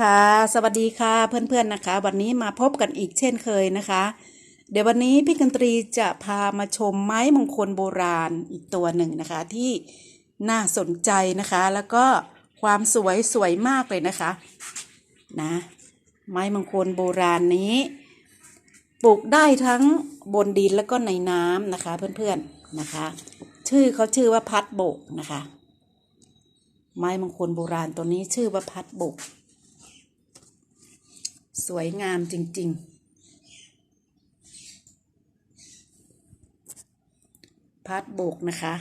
ค่ะ สวัสดีค่ะเพื่อนๆนะคะ วันนี้มาพบกันอีกเช่นเคยนะคะ เดี๋ยววันนี้พี่กันตรีจะพามาชมไม้มงคลโบราณอีกตัวหนึ่งนะคะ ที่น่าสนใจนะคะ แล้วก็ความสวยสวยมากเลยนะคะนะไม้มงคลโบราณนี้ปลูกได้ทั้งบนดินแล้วก็ในน้ำนะคะ เพื่อนๆนะคะ ชื่อเขาชื่อว่าพัดโบกนะคะ ไม้มงคลโบราณตัวนี้ชื่อว่าพัดโบก สวยงามจริง ๆ พัดโบกนะคะ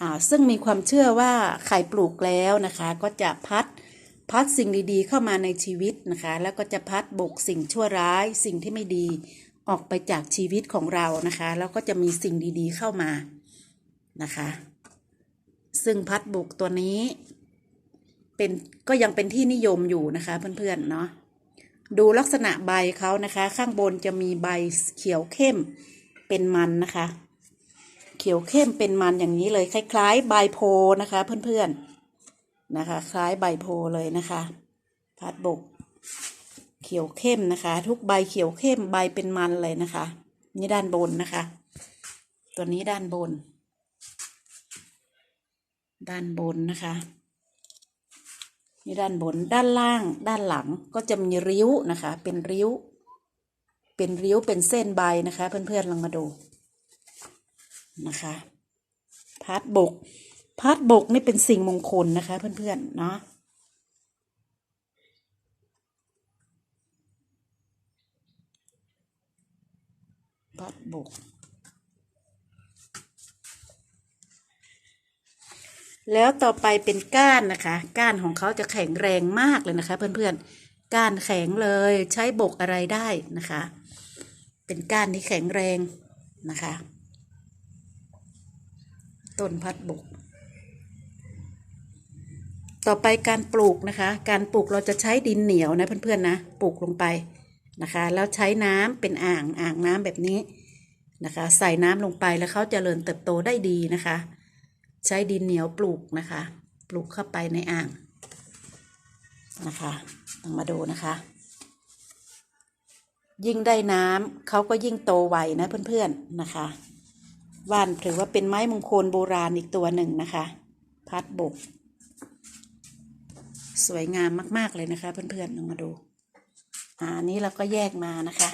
อ่าซึ่งมีความเชื่อว่าใครปลูกแล้วนะคะ ก็จะพัดพัดสิ่งดีๆ เข้ามาในชีวิตนะคะ แล้วก็จะพัดโบกสิ่งชั่วร้าย สิ่งที่ไม่ดีออกไปจากชีวิตของเรานะคะ แล้วก็จะมีสิ่งดีๆเข้ามานะคะ ซึ่งพัดโบกตัวนี้ เป็นก็ยังเป็นที่นิยมอยู่นะคะเพื่อนๆเนาะ ดูลักษณะใบเขานะคะ ข้างบนจะมีใบเขียวเข้มเป็นมันนะคะ เขียวเข้มเป็นมันอย่างนี้เลย คล้ายๆ ใบโพนะคะ เพื่อนๆนะคะ คล้ายใบโพเลยนะคะพัดบก เขียวเข้มนะคะ ทุกใบเขียวเข้มใบเป็นมันเลยนะคะ นี่ด้านบนนะคะ ตัวนี้ด้านบน ด้านบนนะคะ นี่ด้านบนด้านล่างด้านหลังก็จะมีริ้วนะคะ เป็นริ้ว เป็นริ้วเป็นเส้นใบนะคะ เพื่อนๆลองมาดูนะคะพัดบกพัดบกนี่เป็นสิ่งมงคลนะคะ เพื่อนๆเนาะพัดบก แล้วต่อไปเป็นก้านนะคะ ก้านของเขาจะแข็งแรงมากเลยนะคะ เพื่อนๆ ก้านแข็งเลยใช้บกอะไรได้นะคะ เป็นก้านที่แข็งแรงนะคะ ต้นพัดบก ต่อไปการปลูกนะคะ การปลูกเราจะใช้ดินเหนียวนะเพื่อนๆนะ ปลูกลงไปนะคะ แล้วใช้น้ำเป็นอ่างอ่างน้ำแบบนี้นะคะ ใส่น้ำลงไปแล้วเขาจเจริญเติบโตได้ดีนะคะ ใช้ดินเหนียวปลูกนะคะ ปลูกเข้าไปในอ่างนะคะลองมาดูนะคะ ยิ่งได้น้ำเขาก็ยิ่งโตไวนะเพื่อนๆนะคะว่านถือว่าเป็นไม้มงคลโบราณอีกตัวหนึ่งนะคะ พัดบก สวยงามมากๆเลยนะคะ เพื่อนๆลองมาดูอ่าอันนี้เราก็แยกมานะคะ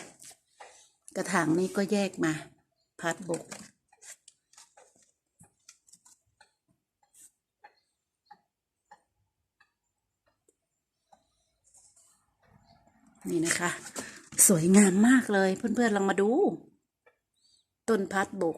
กระถางนี้ก็แยกมา พัดบก นี่นะคะ สวยงามมากเลยเพื่อนๆลองมาดู ต้นพัดบก